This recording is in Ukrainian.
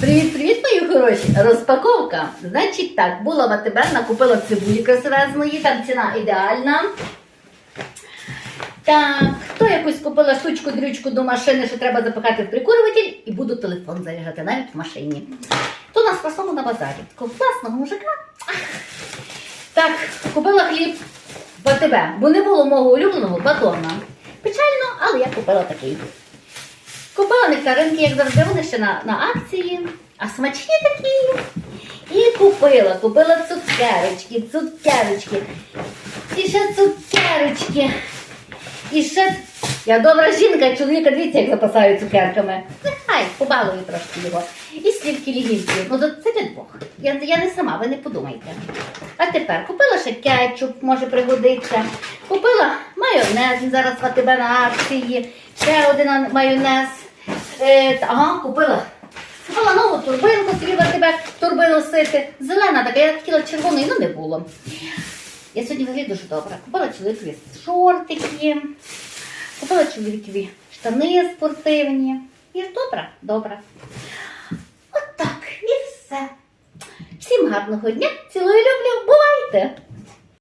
Привіт-привіт, мої хороші! Розпаковка. Значить так, була в АТБ, накупила цибулі красивезної, там ціна ідеальна. Так, то якусь купила штучку дрючку до машини, що треба запихати в прикурюватель, і буду телефон заряджати навіть в машині. То нас прослому на базарі. Такого класного мужика. Так, купила хліб в АТБ, бо не було мого улюбленого батона. Печально, але я купила такий. Купила нектаринки, як завжди, вони ще на, на акції, а смачні такі. І купила, купила цукерочки, цукерочки. І ще цукерочки. І ще я добра жінка, чоловіка, дивіться, як запасаю цукерками. Нехай, побалую трошки його. І слівки лігінки. Ну, це для двох. Я, я не сама, ви не подумайте. А тепер купила ще кетчуп, може пригодиться. Купила майонез, зараз в АТБ на акції. Ще один майонез. Е, ага, купила. Купила нову турбинку, собі в АТБ турбину сити. Зелена така, я хотіла червоної, ну не було. Я сьогодні виглядаю дуже добре. Купила чоловікові шортики, купила чоловікові штани спортивні. І добре, добре. От так, і все. Всім гарного дня. Цілую люблю. Бувайте!